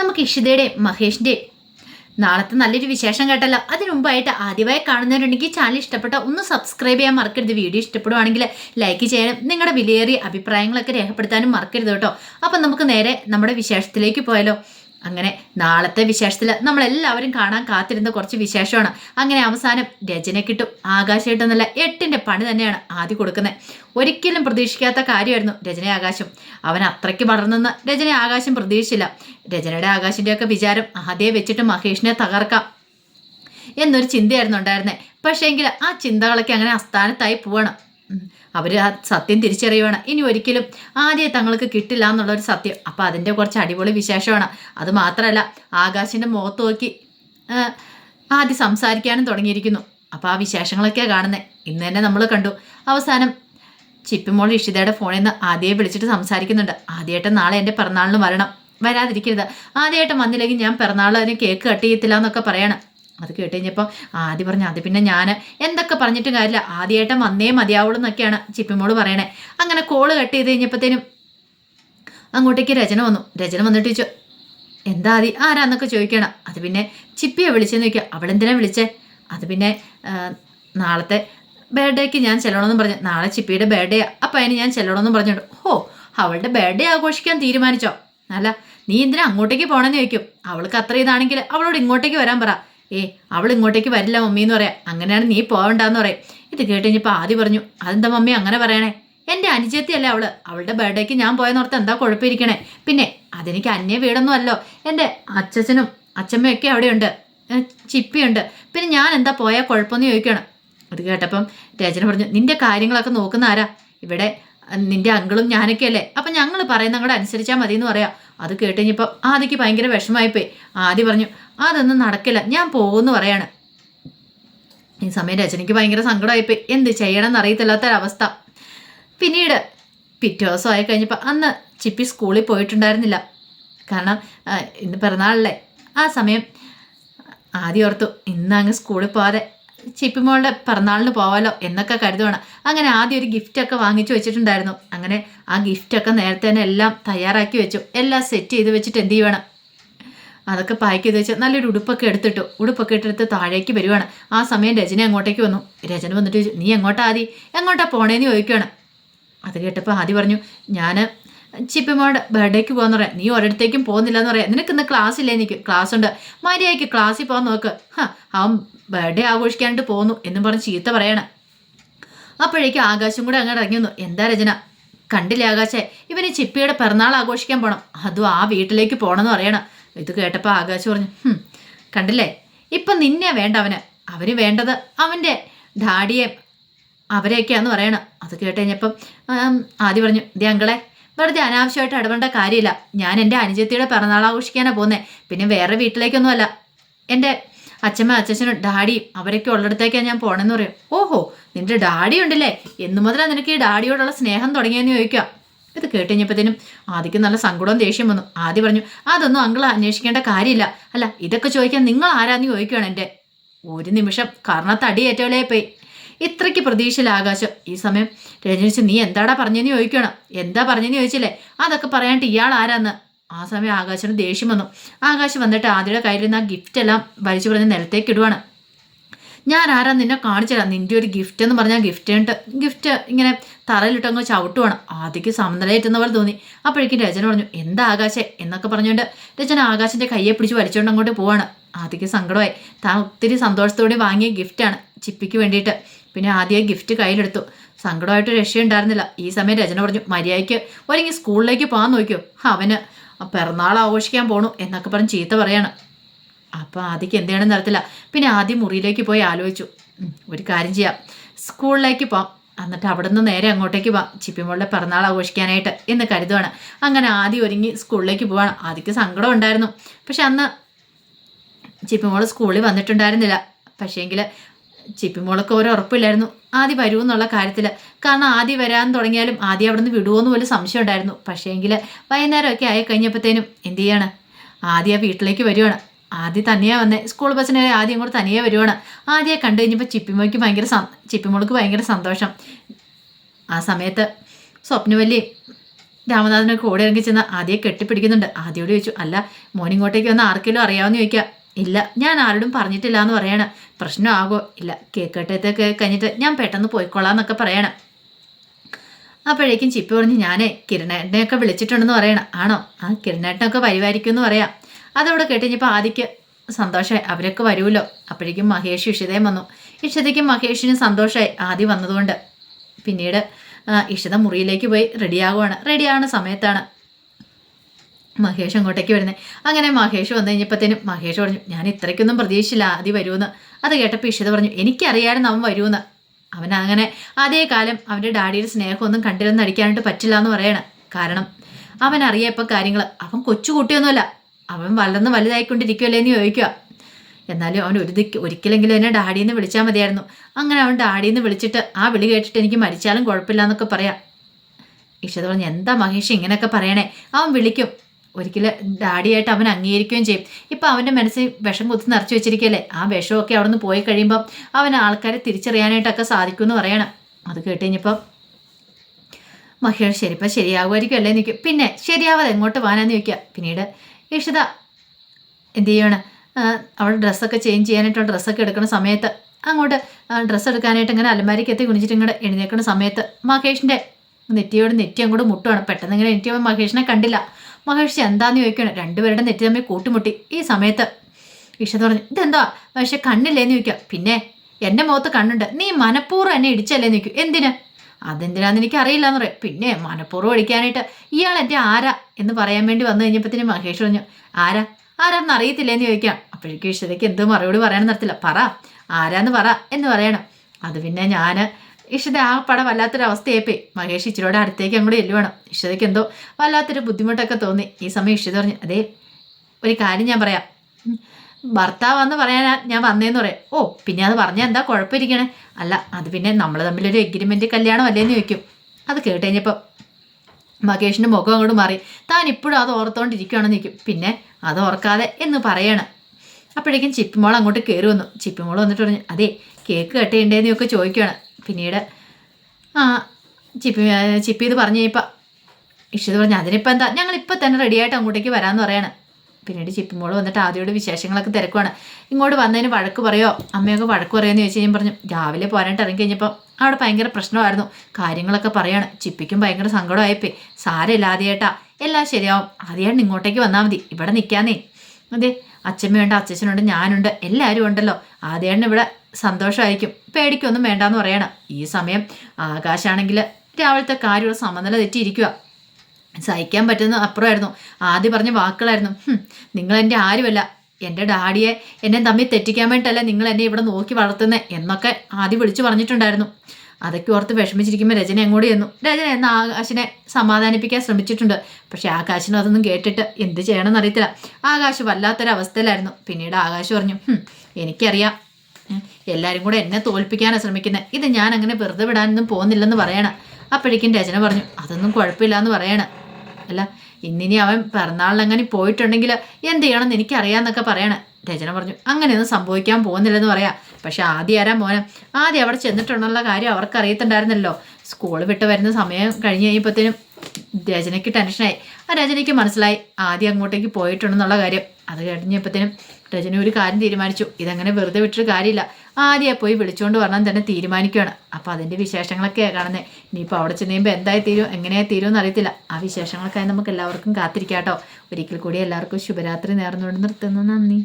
നമുക്ക് ഇഷിതയുടെയും മഹേഷിന്റെയും നാളത്തെ നല്ലൊരു വിശേഷം കേട്ടല്ലോ. അതിനു മുമ്പായിട്ട് ആദ്യമായി കാണുന്നവരുണ്ടെങ്കിൽ ചാനൽ ഇഷ്ടപ്പെട്ട ഒന്ന് സബ്സ്ക്രൈബ് ചെയ്യാൻ മറക്കരുത്. വീഡിയോ ഇഷ്ടപ്പെടുവാണെങ്കിൽ ലൈക്ക് ചെയ്യാനും നിങ്ങളുടെ വിലയേറിയ അഭിപ്രായങ്ങളൊക്കെ രേഖപ്പെടുത്താനും മറക്കരുത് കേട്ടോ. അപ്പം നമുക്ക് നേരെ നമ്മുടെ വിശേഷത്തിലേക്ക് പോയാലോ. അങ്ങനെ നാളത്തെ വിശേഷത്തിൽ നമ്മളെല്ലാവരും കാണാൻ കാത്തിരുന്ന കുറച്ച് വിശേഷമാണ്. അങ്ങനെ അവസാനം രചന കിട്ടും. ആകാശമായിട്ടെന്നല്ല എട്ടിന്റെ പണി തന്നെയാണ് ആദ്യം കൊടുക്കുന്നത്. ഒരിക്കലും പ്രതീക്ഷിക്കാത്ത കാര്യമായിരുന്നു രചന ആകാശം. അവൻ അത്രയ്ക്ക് വളർന്നെന്ന് രചന ആകാശം പ്രതീക്ഷിച്ചില്ല. രചനയുടെ ആകാശിന്റെയൊക്കെ വിചാരം ആദ്യം വെച്ചിട്ട് മഹേഷിനെ തകർക്കാം എന്നൊരു ചിന്തയായിരുന്നു ഉണ്ടായിരുന്നത് പക്ഷേ പക്ഷേങ്കിൽ ആ ചിന്തകളൊക്കെ അങ്ങനെ അസ്ഥാനത്തായി പോവാണ്. അവർ ആ സത്യം തിരിച്ചറിയുവാണ്. ഇനി ഒരിക്കലും ആദ്യം തങ്ങൾക്ക് കിട്ടില്ല എന്നുള്ളൊരു സത്യം. അപ്പോൾ അതിന്റെ കുറച്ച് അടിപൊളി വിശേഷമാണ്. അത് മാത്രമല്ല ആകാശിന്റെ മുഖത്ത് നോക്കി ആദ്യം സംസാരിക്കാനും തുടങ്ങിയിരിക്കുന്നു. അപ്പോൾ ആ വിശേഷങ്ങളൊക്കെയാണ് കാണുന്നത് ഇന്ന് തന്നെ നമ്മൾ കണ്ടു. അവസാനം ചിപ്പിമോൾ ഇഷിതയുടെ ഫോണിൽ നിന്ന് ആദ്യയെ വിളിച്ചിട്ട് സംസാരിക്കുന്നുണ്ട്. ആദ്യമായിട്ട് നാളെ എന്റെ പിറന്നാളിന് വരണം. വരാതിരിക്കരുത്. ആദ്യമായിട്ട് വന്നില്ലെങ്കിൽ ഞാൻ പിറന്നാളിന് കേക്ക് കട്ട് ചെയ്യത്തില്ല എന്നൊക്കെ പറയണം. അത് കേട്ട് കഴിഞ്ഞപ്പോൾ ആദ്യം പറഞ്ഞു അത് പിന്നെ ഞാൻ എന്തൊക്കെ പറഞ്ഞിട്ടും കാര്യമില്ല. ആദ്യമായിട്ട് വന്നേ മതിയാവുള്ളൂ എന്നൊക്കെയാണ് ചിപ്പിമോൾ പറയണേ. അങ്ങനെ കോൾ കട്ട് ചെയ്ത് കഴിഞ്ഞപ്പോഴത്തേനും അങ്ങോട്ടേക്ക് രചന വന്നു. രചന വന്നിട്ട് ചോദിച്ചു എന്താ ആദി? ആരാന്നൊക്കെ ചോദിക്കണം. അത് പിന്നെ ചിപ്പിയെ വിളിച്ചെന്ന് ചോദിക്കുക അവളെന്തിനാ വിളിച്ചേ? അത് പിന്നെ നാളത്തെ ബർത്ത്ഡേക്ക് ഞാൻ ചെല്ലണമെന്ന് പറഞ്ഞു നാളെ ചിപ്പിയുടെ ബർത്ത്ഡേ അപ്പം അതിന് ഞാൻ ചെല്ലണമെന്ന് പറഞ്ഞിട്ട്. ഹോ അവളുടെ ബർത്ത്ഡേ ആഘോഷിക്കാൻ തീരുമാനിച്ചോ? അല്ല നീ എന്തിനാ അങ്ങോട്ടേക്ക് പോകണമെന്ന് ചോദിക്കും. അവൾക്ക് അത്ര ഇതാണെങ്കിൽ അവളോട് ഇങ്ങോട്ടേക്ക് വരാൻ പറ. ഏ അവൾ ഇങ്ങോട്ടേക്ക് വരില്ല മമ്മി എന്ന് പറയാം. അങ്ങനെയാണ് നീ പോകണ്ടെന്ന് പറയും. ഇത് കേട്ട് കഴിഞ്ഞപ്പോൾ ആദ്യം പറഞ്ഞു അതെന്താ മമ്മി അങ്ങനെ പറയണേ? എന്റെ അനുജത്തിയല്ലേ അവൾ. അവളുടെ ബർത്ത്ഡേക്ക് ഞാൻ പോയെന്നോർത്ത് എന്താ കുഴപ്പമിരിക്കണേ പിന്നെ അതെനിക്ക് അന്യ വീടൊന്നും അല്ലോ എന്റെ അച്ഛനും അച്ഛമ്മയൊക്കെ അവിടെയുണ്ട്. ചിപ്പിയുണ്ട്. പിന്നെ ഞാൻ എന്താ പോയാൽ കുഴപ്പമെന്ന് ചോദിക്കണം. അത് കേട്ടപ്പം രചന പറഞ്ഞു നിന്റെ കാര്യങ്ങളൊക്കെ നോക്കുന്ന ആരാ? ഇവിടെ നിന്റെ അങ്കിളും ഞാനൊക്കെ അല്ലേ അപ്പം ഞങ്ങൾ പറയുന്ന അങ്ങോട്ട് അനുസരിച്ചാൽ മതി എന്ന് പറയാം. അത് കേട്ട് ആദിക്ക് ഭയങ്കര വിഷമായിപ്പോയി ആദി പറഞ്ഞു അതൊന്നും നടക്കില്ല ഞാൻ പോകുമെന്ന് പറയാണ്. ഈ സമയം രചനയ്ക്ക് ഭയങ്കര സങ്കടമായിപ്പോയി. എന്ത് ചെയ്യണം എന്നറിയത്തില്ലാത്തൊരവസ്ഥ പിന്നീട് പിറ്റേ ദിവസം ആയി കഴിഞ്ഞപ്പോൾ അന്ന് ചിപ്പി സ്കൂളിൽ പോയിട്ടുണ്ടായിരുന്നില്ല. കാരണം ഇന്ന് പിറന്നാളല്ലേ. ആ സമയം ആദ്യം ഓർത്തു ഇന്ന് അങ്ങ് സ്കൂളിൽ പോകാതെ ചിപ്പിമോളുടെ പിറന്നാളിന് പോവാലോ എന്നൊക്കെ കരുതുവാണ്. അങ്ങനെ ആദ്യം ഒരു ഗിഫ്റ്റൊക്കെ വാങ്ങിച്ചു വെച്ചിട്ടുണ്ടായിരുന്നു. അങ്ങനെ ആ ഗിഫ്റ്റൊക്കെ നേരത്തെ തന്നെ എല്ലാം തയ്യാറാക്കി വെച്ചു. എല്ലാം സെറ്റ് ചെയ്ത് വെച്ചിട്ട് എന്ത് ചെയ്യണം അതൊക്കെ പാക്ക് ചെയ്ത് വെച്ച് നല്ലൊരു ഉടുപ്പൊക്കെ എടുത്തിട്ടു. ഉടുപ്പൊക്കെ ഇട്ടെടുത്ത് താഴേക്ക് വരുവാണ്. ആ സമയം രചന അങ്ങോട്ടേക്ക് വന്നു. രചന വന്നിട്ട് നീ എങ്ങോട്ടാ ആദി? എങ്ങോട്ടാ പോണേന്ന് ചോദിക്കുകയാണ് അത് കേട്ടപ്പോൾ ആദ്യം പറഞ്ഞു ഞാൻ ചിപ്പിമോളുടെ ബർത്ത്ഡേക്ക് പോകാന്ന് പറയാം. നീ ഒരിടത്തേക്കും പോകുന്നില്ല എന്ന് പറയാം. നിനക്ക് ഇന്ന് ക്ലാസ് ഇല്ലേ? എനിക്ക് ക്ലാസ് ഉണ്ട്. മര്യാദയ്ക്ക് ക്ലാസ്സിൽ പോകാൻ നോക്ക്. അവൻ ബർത്ത്ഡേ ആഘോഷിക്കാണ്ട് പോകുന്നു എന്നും പറഞ്ഞ് ചീത്ത പറയണം. അപ്പോഴേക്കും ആകാശം കൂടെ അങ്ങോട്ട് ഇറങ്ങി വന്നു. എന്താ രചന? കണ്ടില്ല ആകാശേ? ഇവന് ചിപ്പിയുടെ പിറന്നാൾ ആഘോഷിക്കാൻ പോകണം അതും ആ വീട്ടിലേക്ക് പോകണമെന്ന് പറയണം. ഇത് കേട്ടപ്പോൾ ആകാശ് പറഞ്ഞു കണ്ടില്ലേ? ഇപ്പം നിന്നെ വേണ്ട അവന്. അവന് വേണ്ടത് അവന്റെ ഡാഡിയെ അവരെയൊക്കെയാന്ന് പറയണം. അത് കേട്ട് കഴിഞ്ഞപ്പം ആദ്യം പറഞ്ഞു ദേ അങ്കളെ വെറുതെ അനാവശ്യമായിട്ട് ഇടപെടേണ്ട കാര്യമില്ല. ഞാൻ എന്റെ അനുജത്തിയുടെ പിറന്നാൾ ആഘോഷിക്കാനാണ് പോകുന്നത് പിന്നെ വേറെ വീട്ടിലേക്കൊന്നുമല്ല. എന്റെ അച്ഛമ്മ അച്ഛനും ഡാഡിയും അവരൊക്കെ ഉള്ളിടത്തേക്കാണ് ഞാൻ പോകണമെന്ന് പറയും. ഓഹോ നിന്റെ ഡാഡി ഉണ്ടല്ലേ? എന്നു മുതലാണ് നിനക്ക് ഈ ഡാഡിയോടുള്ള സ്നേഹം തുടങ്ങിയെന്ന് ചോദിക്കുക. ഇത് കേട്ടുകഴിഞ്ഞപ്പോഴത്തേനും ആദ്യക്ക് നല്ല സങ്കടവും ദേഷ്യം വന്നു. ആദ്യം പറഞ്ഞു അതൊന്നും അങ്കിൾ അന്വേഷിക്കേണ്ട കാര്യമില്ല. അല്ല ഇതൊക്കെ ചോദിക്കാൻ നിങ്ങൾ ആരാന്ന് ചോദിക്കുകയാണ് എന്റെ. ഒരു നിമിഷം കർണത്തടിയേറ്റവളെ പോയി ഇത്രയ്ക്ക് പ്രതീക്ഷയിൽ ആകാശം ഈ സമയം രജനിച്ച് നീ എന്താടാ പറഞ്ഞെന്ന് ചോദിക്കണം എന്താ പറഞ്ഞെന്ന് ചോദിച്ചില്ലേ? അതൊക്കെ പറയാണ്ട് ഇയാൾ ആരാന്ന്? ആ സമയം ആകാശന് ദേഷ്യം വന്നു. ആകാശം വന്നിട്ട് ആദ്യയുടെ കയ്യിലിരുന്ന ആ ഗിഫ്റ്റ് എല്ലാം വലിച്ചു പറഞ്ഞ് നിലത്തേക്ക് ഇടുവാണ്. ഞാൻ ആരാ നിന്നെ കാണിച്ചുതരാം നിന്റെ ഒരു ഗിഫ്റ്റ് എന്ന് പറഞ്ഞാൽ ഗിഫ്റ്റ് ഉണ്ട് ഗിഫ്റ്റ് ഇങ്ങനെ തറയിലിട്ടങ്ങ് ചവിട്ടുവാണ്. ആദ്യക്ക് സമനിലയേറ്റുന്ന പോലെ തോന്നി. അപ്പോഴേക്കും രചന പറഞ്ഞു എന്താ ആകാശേ? എന്നൊക്കെ പറഞ്ഞുകൊണ്ട് രചന ആകാശിന്റെ കയ്യെ പിടിച്ച് വലിച്ചുകൊണ്ട് അങ്ങോട്ട് പോവാണ്. ആദ്യക്ക് സങ്കടമായി. താൻ ഒത്തിരി സന്തോഷത്തോടെ വാങ്ങിയ ഗിഫ്റ്റാണ് ചിപ്പിക്ക് വേണ്ടിയിട്ട്. പിന്നെ ആദ്യം ഗിഫ്റ്റ് കയ്യിലെടുത്തു. സങ്കടമായിട്ട് രക്ഷയുണ്ടായിരുന്നില്ല. ഈ സമയം രചന പറഞ്ഞു മര്യാദയ്ക്ക് ഒരെങ്കിൽ സ്കൂളിലേക്ക് പോകാൻ നോക്കിയോ അവന് പിറന്നാൾ ആഘോഷിക്കാൻ പോണു എന്നൊക്കെ പറഞ്ഞ് ചീത്ത പറയാണ്. അപ്പോൾ ആദ്യക്ക് എന്ത് ചെയ്യണമെന്ന് അറിയത്തില്ല. പിന്നെ ആദ്യം മുറിയിലേക്ക് പോയി ആലോചിച്ചു. ഒരു കാര്യം ചെയ്യാം. സ്കൂളിലേക്ക് പോകാം എന്നിട്ട് അവിടെ നിന്ന് നേരെ അങ്ങോട്ടേക്ക് പോവാം ചിപ്പിമോളുടെ പിറന്നാൾ ആഘോഷിക്കാനായിട്ട് എന്ന് കരുതുവാണ്. അങ്ങനെ ആദ്യം ഒരുങ്ങി സ്കൂളിലേക്ക് പോവാണ്. ആദ്യക്ക് സങ്കടം ഉണ്ടായിരുന്നു. പക്ഷെ അന്ന് ചിപ്പിമോൾ സ്കൂളിൽ വന്നിട്ടുണ്ടായിരുന്നില്ല. പക്ഷേങ്കിൽ ചിപ്പിമോൾക്ക് ഒരു ഉറപ്പില്ലായിരുന്നു. ആദ്യം വരൂ എന്നുള്ള കാര്യത്തിൽ കാരണം ആദ്യം വരാൻ തുടങ്ങിയാലും ആദ്യം അവിടെ നിന്ന് വിടുമോയെന്ന് പോലും സംശയം ഉണ്ടായിരുന്നു. പക്ഷേങ്കിൽ വൈകുന്നേരമൊക്കെ ആയി കഴിഞ്ഞപ്പോഴത്തേനും എന്തു ചെയ്യാണ്? ആദ്യം ആ വീട്ടിലേക്ക് വരുവാണ്. ആദ്യം തനിയാണ് വന്നേ സ്കൂൾ ബസ്സിന് ആദ്യം കൂടെ തനിയെ വരുവാണ്. ആദ്യം കണ്ടു കഴിഞ്ഞപ്പോൾ ചിപ്പിമോയ്ക്ക് ഭയങ്കര ചിപ്പിമോൾക്ക് ഭയങ്കര സന്തോഷം. ആ സമയത്ത് സ്വപ്നവല്ലി രാമനാഥനൊക്കെ ഓടി ഇറങ്ങി ചെന്ന് ആദ്യം കെട്ടിപ്പിടിക്കുന്നുണ്ട്. ആദ്യോട് ചോദിച്ചു അല്ല മോനിങ്ങോട്ടേക്ക് വന്ന് ആർക്കെങ്കിലും അറിയാമെന്ന് ചോദിക്കുക ഇല്ല ഞാൻ ആരോടും പറഞ്ഞിട്ടില്ല എന്ന് പറയണ. പ്രശ്നമാകോ? ഇല്ല കേക്കട്ടത്തൊക്കെ കഴിഞ്ഞിട്ട് ഞാൻ പെട്ടെന്ന് പോയിക്കോളാം എന്നൊക്കെ പറയണം. അപ്പോഴേക്കും ചിപ്പി പറഞ്ഞ് ഞാനേ കിരണേട്ടനെയൊക്കെ വിളിച്ചിട്ടുണ്ടെന്ന് പറയണം. ആണോ? ആ കിരണേട്ടനൊക്കെ വരുമായിരിക്കും എന്ന് പറയാം. അതവിടെ കേട്ടുകഴിഞ്ഞപ്പോൾ ആദിക്ക് സന്തോഷമായി അവരൊക്കെ വരുമല്ലോ. അപ്പോഴേക്കും മഹേഷ് ഇഷിതയും വന്നു. ഇഷിതയ്ക്കും മഹേഷിന് സന്തോഷമായി ആദ്യം വന്നതുകൊണ്ട്. പിന്നീട് ഇഷിത മുറിയിലേക്ക് പോയി റെഡിയാകുവാണ്. റെഡിയാകുന്ന സമയത്താണ് മഹേഷ് അങ്ങോട്ടേക്ക് വരുന്നത് അങ്ങനെ മഹേഷ് വന്നു കഴിഞ്ഞപ്പോഴത്തേനും മഹേഷ് പറഞ്ഞു ഞാൻ ഇത്രയ്ക്കൊന്നും പ്രതീക്ഷിച്ചില്ല ആദ്യം വരുമെന്ന് അത് കേട്ടപ്പോൾ ഇഷിത പറഞ്ഞു എനിക്കറിയാമായിരുന്നു അവൻ വരുമെന്ന് അവൻ അങ്ങനെ അതേ കാലം അവന്റെ ഡാഡിയുടെ സ്നേഹമൊന്നും കണ്ടില്ലെന്ന് അടിക്കാനായിട്ട് പറ്റില്ല എന്ന് പറയണം. കാരണം അവൻ അറിയാം ഇപ്പം കാര്യങ്ങൾ അവൻ കൊച്ചുകുട്ടിയൊന്നുമല്ല. അവൻ വളർന്ന് വലുതായിക്കൊണ്ടിരിക്കുമല്ലേ എന്ന് ചോദിക്കുക. എന്നാലും അവൻ ഒരു ഒരിക്കലെങ്കിലും എന്നെ ഡാഡിന്ന് വിളിച്ചാൽ മതിയായിരുന്നു. അങ്ങനെ അവൻ ഡാഡിന്ന് വിളിച്ചിട്ട് ആ വിളി കേട്ടിട്ട് എനിക്ക് മരിച്ചാലും കുഴപ്പമില്ല എന്നൊക്കെ പറയാം. ഇഷത പറഞ്ഞു എന്താ മഹേഷ് ഇങ്ങനെയൊക്കെ പറയണേ? അവൻ വിളിക്കും. ഒരിക്കലും ഡാഡിയായിട്ട് അവൻ അംഗീകരിക്കുകയും ചെയ്യും. ഇപ്പം അവന്റെ മനസ്സിൽ വിഷം കുത്തി നിറച്ച് വെച്ചിരിക്കല്ലേ ആ വിഷമൊക്കെ അവിടെ നിന്ന് പോയി കഴിയുമ്പം അവൻ ആൾക്കാരെ തിരിച്ചറിയാനായിട്ടൊക്കെ സാധിക്കുമെന്ന് പറയണം. അത് കേട്ട് കഴിഞ്ഞപ്പം മഹേഷ് ശരിപ്പം ശരിയാകുമായിരിക്കും അല്ലേ നിൽക്കും പിന്നെ ശരിയാവാതെ എങ്ങോട്ട് പോകാനാന്ന് ചോദിക്കുക. പിന്നീട് ഇഷിത എന്ത് ചെയ്യണം? അവൾ ഡ്രസ്സൊക്കെ ചേഞ്ച് ചെയ്യാനായിട്ടുള്ള ഡ്രസ്സൊക്കെ എടുക്കുന്ന സമയത്ത് അങ്ങോട്ട് ഡ്രസ്സ് എടുക്കാനായിട്ട് ഇങ്ങനെ അലമാരിക്ക് എത്തി കുണിച്ചിട്ട് എഴുന്നേക്കുന്ന സമയത്ത് മഹേഷിന്റെ നെറ്റിയോട് നെറ്റി അങ്ങോട്ട് മുട്ടുവാണ്. പെട്ടെന്ന് ഇങ്ങനെ നെറ്റിയോ മഹേഷിനെ കണ്ടില്ല. മഹേഷ് എന്താന്ന് ചോദിക്കണം രണ്ടുപേരുടെ നെറ്റി തമ്മിൽ കൂട്ടുമുട്ടി. ഈ സമയത്ത് ഇഷത്ത് പറഞ്ഞു ഇതെന്താ പക്ഷെ കണ്ണില്ലേന്ന് ചോദിക്കുക. പിന്നെ എന്റെ മുഖത്ത് കണ്ണുണ്ട്. നീ മനഃപൂർവം എന്നെ ഇടിച്ചല്ലേ? ചോദിക്കും എന്തിന്? അതെന്തിനാന്ന് എനിക്ക് അറിയില്ല എന്ന് പറയാം. പിന്നെ മനഃപൂർവം ഇടിക്കാനായിട്ട് ഇയാൾ എന്റെ ആരാ? എന്ന് പറയാൻ വേണ്ടി വന്നു കഴിഞ്ഞപ്പോഴത്തേന് മഹേഷ് പറഞ്ഞു ആരാ? ആരാന്ന് അറിയത്തില്ലേന്ന് ചോദിക്കാം അപ്പോഴേക്കും ഇഷ്ടതയ്ക്ക് എന്ത് മറുപടി പറയാൻ നടത്തില്ല പറ. ആരാന്ന് പറ. എന്ന് പറയണം. അത് പിന്നെ ഞാൻ ഇഷിത ആ പടം വല്ലാത്തൊരവസ്ഥയായിപ്പോയി മഹേഷ് ഇച്ചിരിയോടെ അടുത്തേക്ക് അങ്ങോട്ട് ചെല്ലുവേണം. ഇഷിതയ്ക്ക് എന്തോ വല്ലാത്തൊരു ബുദ്ധിമുട്ടൊക്കെ തോന്നി. ഈ സമയം ഇഷിത പറഞ്ഞു അതേ ഒരു കാര്യം ഞാൻ പറയാം. ഭർത്താവ് ഭർത്താവെന്ന് പറയാനാ ഞാൻ വന്നേന്ന് പറയാം. ഓ പിന്നെ അത് പറഞ്ഞാൽ എന്താ കുഴപ്പമിരിക്കണേ? അല്ല അത് പിന്നെ നമ്മൾ തമ്മിലൊരു എഗ്രിമെന്റ് കല്യാണം അല്ലേന്ന് ചോദിക്കും. അത് കേട്ട് കഴിഞ്ഞപ്പോൾ മുഖം അങ്ങോട്ട് മാറി. താൻ ഇപ്പോഴും അത് ഓർത്തോണ്ടിരിക്കുകയാണെന്ന് നിൽക്കും പിന്നെ അത് ഓർക്കാതെ എന്ന് പറയണം. അപ്പോഴേക്കും ചിപ്പിമോൾ അങ്ങോട്ട് കയറി വന്നു. ചിപ്പിമോൾ വന്നിട്ട് പറഞ്ഞു അതെ കേക്ക് കട്ട് ചോദിക്കുകയാണ് പിന്നീട് ആ ചിപ്പി ചിപ്പി ഇത് പറഞ്ഞു കഴിഞ്ഞപ്പം ഇഷിത് പറഞ്ഞു അതിനിപ്പോൾ എന്താ? ഞങ്ങൾ ഇപ്പം തന്നെ റെഡിയായിട്ട് അങ്ങോട്ടേക്ക് വരാമെന്ന് പറയാണ്. പിന്നീട് ചിപ്പിമോൾ വന്നിട്ട് ആദ്യയോട് വിശേഷങ്ങളൊക്കെ തിരക്കുവാണ്. ഇങ്ങോട്ട് വന്നതിന് വഴക്ക് പറയോ? അമ്മയൊക്കെ വഴക്ക് പറയുമെന്ന് ചോദിച്ചു കഴിഞ്ഞാൽ പറഞ്ഞു രാവിലെ പോരായിട്ട് ഇറങ്ങി കഴിഞ്ഞപ്പം അവിടെ ഭയങ്കര പ്രശ്നമായിരുന്നു. കാര്യങ്ങളൊക്കെ പറയാണ്. ചിപ്പിക്കും ഭയങ്കര സങ്കടമായിപ്പോയി. സാരമില്ല ആദ്യമായിട്ടാ എല്ലാം ശരിയാവും. ആദ്യമായിട്ട് ഇങ്ങോട്ടേക്ക് വന്നാൽ മതി. ഇവിടെ നിൽക്കാന്നേ അതെ അച്ഛമ്മയുണ്ട് അച്ഛച്ചനുണ്ട് ഞാനുണ്ട്. എല്ലാവരും ഉണ്ടല്ലോ. ആദ്യമായിട്ട് ഇവിടെ സന്തോഷമായിരിക്കും. പേടിക്കൊന്നും വേണ്ടാന്ന് പറയണം. ഈ സമയം ആകാശാണെങ്കിൽ രാവിലത്തെ കാര്യമുള്ള സമനില തെറ്റിയിരിക്കുക. സഹിക്കാൻ പറ്റുന്ന അപ്പുറമായിരുന്നു. ആദ്യം പറഞ്ഞ വാക്കുകളായിരുന്നു. നിങ്ങൾ എന്റെ ആരുമല്ല. എന്റെ ഡാഡിയെ എന്നെ തമ്മിൽ തെറ്റിക്കാൻ വേണ്ടിയിട്ടല്ല നിങ്ങൾ എന്നെ ഇവിടെ നോക്കി വളർത്തുന്നത് എന്നൊക്കെ ആദ്യം വിളിച്ചു പറഞ്ഞിട്ടുണ്ടായിരുന്നു. അതൊക്കെ ഓർത്ത് വിഷമിച്ചിരിക്കുമ്പോൾ രചന അങ്ങോട്ട് ചെന്നു. രചന എന്ന ആകാശിനെ സമാധാനിപ്പിക്കാൻ ശ്രമിച്ചിട്ടുണ്ട്. പക്ഷേ ആകാശിനും അതൊന്നും കേട്ടിട്ട് എന്ത് ചെയ്യണമെന്ന് അറിയത്തില്ല. ആകാശ് വല്ലാത്തൊരവസ്ഥയിലായിരുന്നു. പിന്നീട് ആകാശ് പറഞ്ഞു "ഹും, എനിക്കറിയാം. എല്ലാവരും കൂടെ എന്നെ തോൽപ്പിക്കാനാണ് ശ്രമിക്കുന്നത് ഇത് ഞാൻ അങ്ങനെ വെറുതെ വിടാനൊന്നും പോകുന്നില്ലെന്ന് പറയണം. അപ്പോഴേക്കും രചന പറഞ്ഞു അതൊന്നും കുഴപ്പമില്ല എന്ന് പറയണം. അല്ല ഇന്നിനി അവൻ പിറന്നാളിനങ്ങനെ പോയിട്ടുണ്ടെങ്കിൽ എന്ത് ചെയ്യണമെന്ന് എനിക്കറിയാമെന്നൊക്കെ പറയണം. രചന പറഞ്ഞു അങ്ങനെയൊന്നും സംഭവിക്കാൻ പോകുന്നില്ലെന്ന് പറയാം. പക്ഷെ ആദ്യം ആരാ മോനെ? ആദ്യം അവിടെ ചെന്നിട്ടുണ്ടെന്നുള്ള കാര്യം അവർക്ക് അറിയത്തുണ്ടായിരുന്നല്ലോ സ്കൂൾ വിട്ട് വരുന്ന സമയം കഴിഞ്ഞ് കഴിയുമ്പോഴത്തേനും രചനയ്ക്ക് ടെൻഷനായി. ആ രചനയ്ക്ക് മനസ്സിലായി ആദ്യം അങ്ങോട്ടേക്ക് പോയിട്ടുണ്ടെന്നുള്ള കാര്യം. അത് കഴിഞ്ഞപ്പോഴത്തേനും രചന ഒരു കാര്യം തീരുമാനിച്ചു. ഇതങ്ങനെ വെറുതെ വിട്ടൊരു കാര്യമില്ല. ആദ്യം പോയി വിളിച്ചുകൊണ്ട് വരണം തന്നെ തീരുമാനിക്കുകയാണ് അപ്പോൾ അതിന്റെ വിശേഷങ്ങളൊക്കെയാണ് കാണുന്നത് ഇനിയിപ്പോൾ അവിടെ ചെന്ന് കഴിയുമ്പോൾ എന്തായി തീരും എങ്ങനെയായി തീരുമെന്ന് അറിയത്തില്ല ആ വിശേഷങ്ങൾക്കായി നമുക്ക് എല്ലാവർക്കും കാത്തിരിക്കാം കേട്ടോ ഒരിക്കൽ കൂടി എല്ലാവർക്കും ശുഭരാത്രി നേർന്നുകൊണ്ട് നിർത്തുന്നു. നന്ദി.